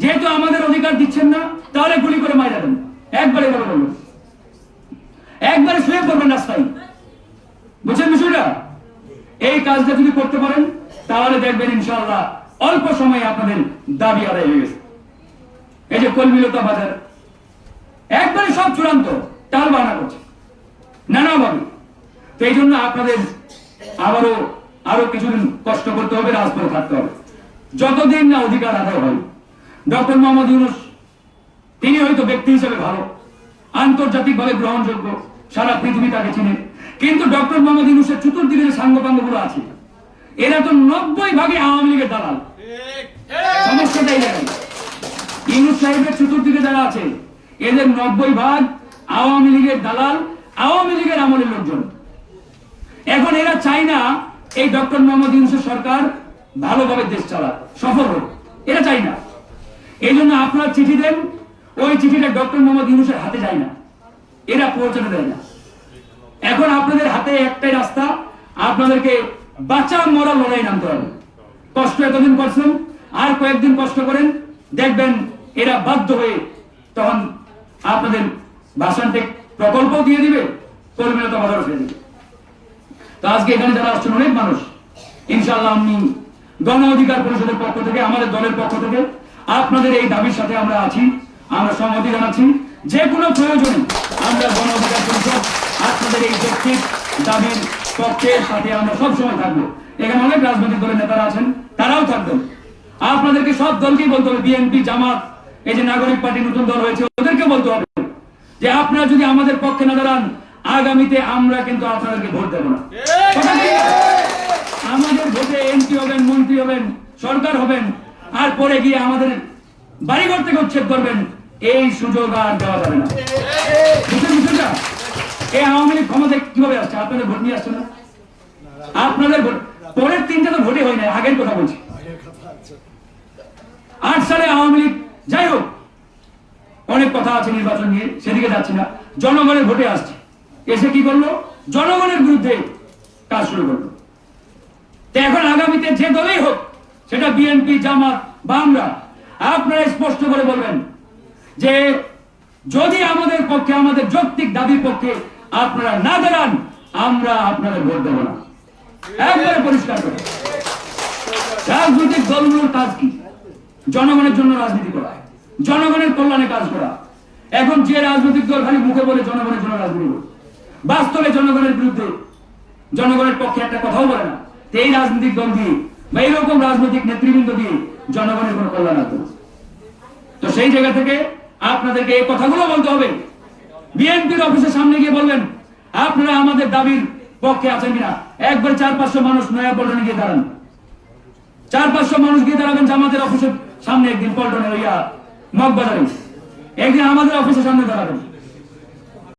যেহেতু আমাদের অধিকার দিচ্ছেন না, তাহলে গুলি করে মারা দেন। একবারে একবারে শুয়ে পড়বেন রাস্তায়। বুঝছেন বিষয়টা? এই কাজটা যদি করতে পারেন, তাহলে দেখবেন ইনশাআল্লাহ অল্প সময়ে আপনাদের দাবি আদায় হয়ে গেছে। এই যে কলমিলতা বাজার, একবারে সব চূড়ান্ত টাল বানা করছে। নানাভাবে। তো এই জন্য আপনাদের আবারও আরও কিছুদিন কষ্ট করতে হবে, রাজপথে থাকতে হবে। যতদিন না অধিকার আদায় হয়, ডক্টর মোহাম্মদ ইউনুস, তিনি হয়তো ব্যক্তি হিসেবে ভালো আন্তর্জাতিক ভাবে গ্রহণযোগ্য, সারা পৃথিবী তাকে চিনে। কিন্তু ডক্টর মোহাম্মদ ইউনুসের চতুর্দিকে যে সাঙ্গপাঙ্গগুলো আছে, এরা তো নব্বই ভাগে আওয়ামী লীগের দালাল। সমস্যাটাই ইউনুস সাহেবের চতুর্দিকে যারা আছে, এদের নব্বই ভাগ আওয়ামী লীগের দালাল, আওয়ামী লীগের আমলের লোকজন। এখন এরা চায় না এই ডক্টর মোহাম্মদ ইউনুসের সরকার ভালোভাবে দেশ চালাক, সফল হোক, এরা চাই না। এই জন্য আপনার চিঠি দেন, ওই চিঠিটা ডক্টর মোহাম্মদ ইউনুসের হাতে যায় না। এরা পৌঁছাতে দেয় না। এখন আপনাদের হাতে একটাই রাস্তা, আপনাদেরকে বাঁচা মরা, লড়াই নামতে হবে। কষ্ট এতদিন করছেন, আর কয়েকদিন কষ্ট করেন, দেখবেন এরা বাধ্য হয়ে তখন আপনাদের ভাষান্টেক প্রকল্প দিয়ে দিবে কর্মীরতা বাজার ছেড়ে দিবে। তো আজকে এখানে যারা আসছেন অনেক মানুষ। ইনশাআল্লাহ আমি গণ অধিকার পরিষদের পক্ষ থেকে, আমাদের দলের পক্ষ থেকে আপনাদের এই দাবির সাথে আমরা আছি, আমরা সম্মতি জানাচ্ছি। যে কোনো প্রয়োজনে আমরা গণ অধিকার পরিষদ আপনাদের এই যৌক্তিক দাবির পক্ষের সাথে আমরা সবসময় থাকব। এখানে অনেক রাজনৈতিক দলের নেতারা আছেন, তারাও থাকবেন। আপনাদেরকে সব দলকেই বলতে হবে, বিএনপি, জামাত, এই যে নাগরিক পার্টি নতুন দল হয়েছে ওদেরকে বলতে হবে যে আপনারা যদি আমাদের পক্ষে না দাঁড়ান আগামীতে আমরা কিন্তু আপনাদেরকে ভোট দেবো না? আমাদের ভোটে এমপি হবেন, মন্ত্রী হবেন, সরকার হবেন, আর পরে গিয়ে আমাদের বাড়িঘর থেকে উচ্ছেদ করবেন, এই সুযোগ আর দেওয়া যাবে না। এই আওয়ামী লীগ ক্ষমতায় কীভাবে আসছে? আপনাদের ভোট নিয়ে আসছে না? আপনাদের পরের তিনটা তো ভোটে হয় না আগের কথা বলছি। আট সালে আওয়ামী লীগ যাই হোক, অনেক কথা আছে নির্বাচন নিয়ে, সেদিকে যাচ্ছি না। জনগণের ভোটে আসছে। এসে কি করল? জনগণের বিরুদ্ধে কাজ শুরু করল। এখন আগামীতে যে দলেই হোক, সেটা বিএনপি, জামাত বা আমরা, আপনারা স্পষ্ট করে বলবেন যে যদি আমাদের পক্ষে, আমাদের যৌক্তিক দাবির পক্ষে আপনারা না দাঁড়ান, আমরা আপনাদের ভোট দেব না। একবারে পরিষ্কার করে। রাজনৈতিক দলগুলোর কাজ কি? জনগণের জন্য রাজনীতি করা। জনগণের কল্যাণে কাজ করা। এখন যে রাজনৈতিক দল খালি মুখে বলে জনগণের জন্য রাজনীতি করে বাস্তবে জনগণের বিরুদ্ধে, জনগণের পক্ষে একটা কথাও বলে না। এই রাজনৈতিক দল দিয়ে বা এইরকম রাজনৈতিক নেতৃবৃন্দ দিয়ে জনগণের কোনো কল্যাণ না। তো সেই জায়গা থেকে আপনাদেরকে এই কথাগুলো বলতে হবে। বিএনপির অফিসের সামনে গিয়ে বলবেন, আপনারা আমাদের দাবির পক্ষে আছেন কিনা? একবার চার পাঁচশো মানুষ নয়া পল্টনে গিয়ে দাঁড়ান। চার পাঁচশো মানুষ গিয়ে দাঁড়াবেন জামাতের অফিসের সামনে একদিন পল্টনে হইয়া মগবাজারে। একদিন আমাদের অফিসের সামনে দাঁড়াবেন।